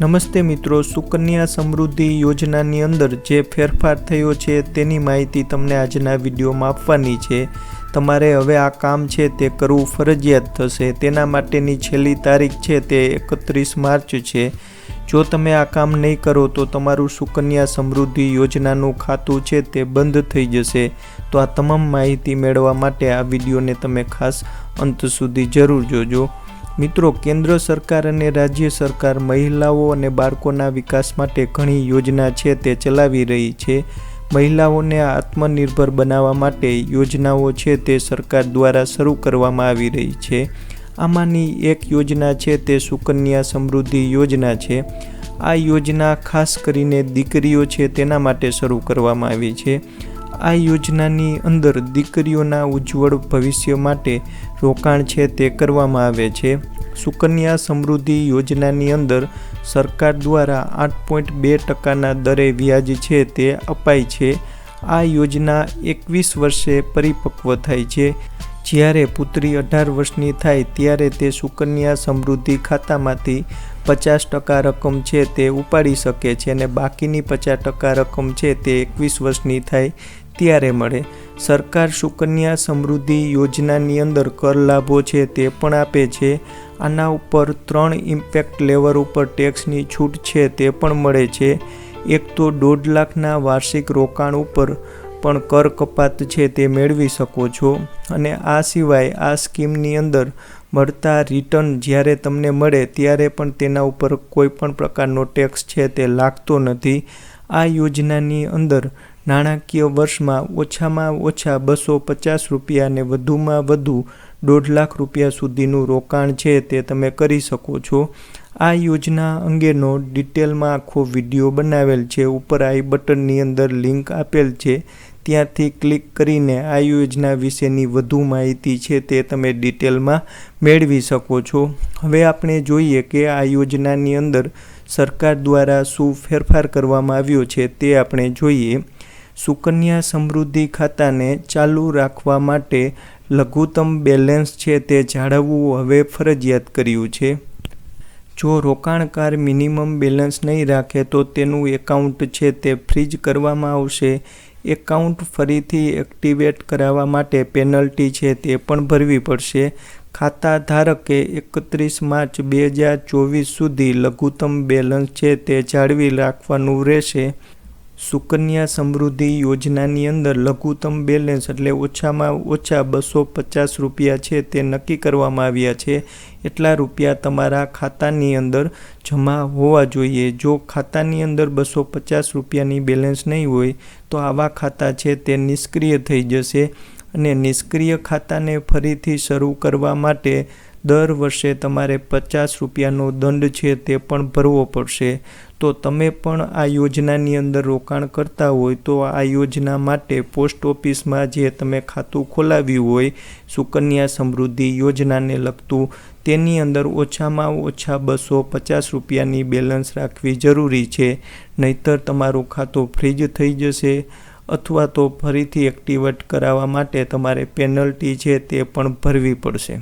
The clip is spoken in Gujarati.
નમસ્તે મિત્રો, સુકન્યા સમૃદ્ધિ યોજનાની અંદર જે ફેરફાર થયો છે તેની માહિતી તમને આજના વિડીયોમાં આપવાની છે. તમારે હવે આ કામ છે તે કરવું ફરજિયાત થશે. તેના માટેની છેલ્લી તારીખ છે તે એકત્રીસ માર્ચ છે. જો તમે આ કામ નહીં કરો તો તમારું સુકન્યા સમૃદ્ધિ યોજનાનું ખાતું છે તે બંધ થઈ જશે. તો આ તમામ માહિતી મેળવવા માટે આ વિડીયોને તમે ખાસ અંત સુધી જરૂર જોજો. મિત્રો, કેન્દ્ર સરકાર અને રાજ્ય સરકાર મહિલાઓ અને બાળકોના વિકાસ માટે ઘણી યોજના છે, તે ચલાવી રહી છે. મહિલાઓને આત્મનિર્ભર બનાવવા માટે યોજનાઓ છે, તે સરકાર દ્વારા શરૂ કરવામાં આવી રહી છે. આમાંની એક યોજના છે, તે સુકન્યા સમૃદ્ધિ યોજના છે. આ યોજના ખાસ કરીને દીકરીઓ છે, તેના માટે શરૂ કરવામાં આવી છે. આ યોજનાની અંદર દીકરીઓના ઉજ્જવળ ભવિષ્ય માટે રોકાણ છે તે કરવામાં આવે છે. સુકન્યા સમૃદ્ધિ યોજનાની અંદર સરકાર દ્વારા આઠ પોઈન્ટ બે ટકાના દરે વ્યાજ છે તે અપાય છે. આ યોજના એકવીસ વર્ષે પરિપક્વ થાય છે. જ્યારે પુત્રી અઢાર વર્ષની થાય ત્યારે તે સુકન્યા સમૃદ્ધિ ખાતામાંથી પચાસ ટકા રકમ છે તે ઉપાડી શકે છે અને બાકીની પચાસ ટકા રકમ છે તે એકવીસ વર્ષની થાય ત્યારે મળે. સરકાર સુકન્યા સમૃદ્ધિ યોજનાની અંદર કર લાભો છે તે પણ આપે છે. આના ઉપર ત્રણ ઇમ્પેક્ટ લેવર ઉપર ટેક્સની છૂટ છે તે પણ મળે છે. એક તો દોઢ લાખના વાર્ષિક રોકાણ ઉપર પણ કર કપાત છે તે મેળવી શકો છો. અને આ સિવાય આ સ્કીમની અંદર મળતા રિટર્ન જ્યારે તમને મળે ત્યારે પણ તેના ઉપર કોઈ પણ પ્રકારનો ટેક્સ છે તે લાગતો નથી. આ યોજનાની અંદર નાણાકીય વર્ષમાં ઓછામાં ઓછા બસો પચાસ રૂપિયા અને વધુમાં વધુ દોઢ લાખ રૂપિયા સુધીનું રોકાણ છે તે તમે કરી શકો છો. આ યોજના અંગેનો ડિટેલમાં આખો વીડિયો બનાવેલ છે. ઉપર આઈ બટનની અંદર લિંક આપેલ છે. ત્યાંથી ક્લિક કરીને આ યોજના વિશેની વધુ માહિતી છે તે તમે ડિટેલમાં મેળવી શકો છો. હવે આપણે જોઈએ કે આ યોજનાની અંદર સરકાર દ્વારા શું ફેરફાર કરવામાં આવ્યો છે તે આપણે જોઈએ. સુકન્યા સમૃદ્ધિ ખાતાને ચાલુ રાખવા માટે લઘુત્તમ બેલેન્સ છે તે જાળવવું હવે ફરજિયાત કર્યું છે. જો રોકાણકાર મિનિમમ બેલેન્સ નહીં રાખે તો તેનું એકાઉન્ટ છે તે ફ્રીજ કરવામાં આવશે. એકાઉન્ટ ફરીથી એક્ટિવેટ કરાવવા માટે પેનલ્ટી છે તે પણ ભરવી પડશે. ખાતા ધારકે એકત્રીસ માર્ચ બે હજાર ચોવીસ સુધી લઘુત્તમ બેલેન્સ છે તે જાળવી રાખવાનું રહેશે. સુકન્યા સમૃદ્ધિ યોજનાની અંદર લઘુત્તમ બેલેન્સ એટલે ઓછામાં ઓછા બસો પચાસ રૂપિયા છે તે નક્કી કરવામાં આવ્યા છે. એટલા રૂપિયા તમારા ખાતાની અંદર જમા હોવા જોઈએ. જો ખાતાની અંદર બસો પચાસ રૂપિયાની બેલેન્સ નહીં હોય, તો આવા ખાતા છે તે નિષ્ક્રિય થઈ જશે અને નિષ્ક્રિય ખાતાને ફરીથી શરૂ કરવા માટે દર વર્ષે તમારે પચાસ રૂપિયાનો દંડ છે તે પણ ભરવો પડશે. તો તમે પણ આ યોજનાની અંદર રોકાણ કરતા હોય તો આ યોજના માટે પોસ્ટ ઓફિસમાં જે તમે ખાતું ખોલાવ્યું હોય, સુકન્યા સમૃદ્ધિ યોજનાને લગતું, તેની અંદર ઓછામાં ઓછા બસો પચાસ રૂપિયાની બેલેન્સ રાખવી જરૂરી છે. નહીતર તમારું ખાતું ફ્રીજ થઈ જશે અથવા તો ફરીથી એક્ટિવેટ કરાવવા માટે તમારે પેનલ્ટી છે તે પણ ભરવી પડશે.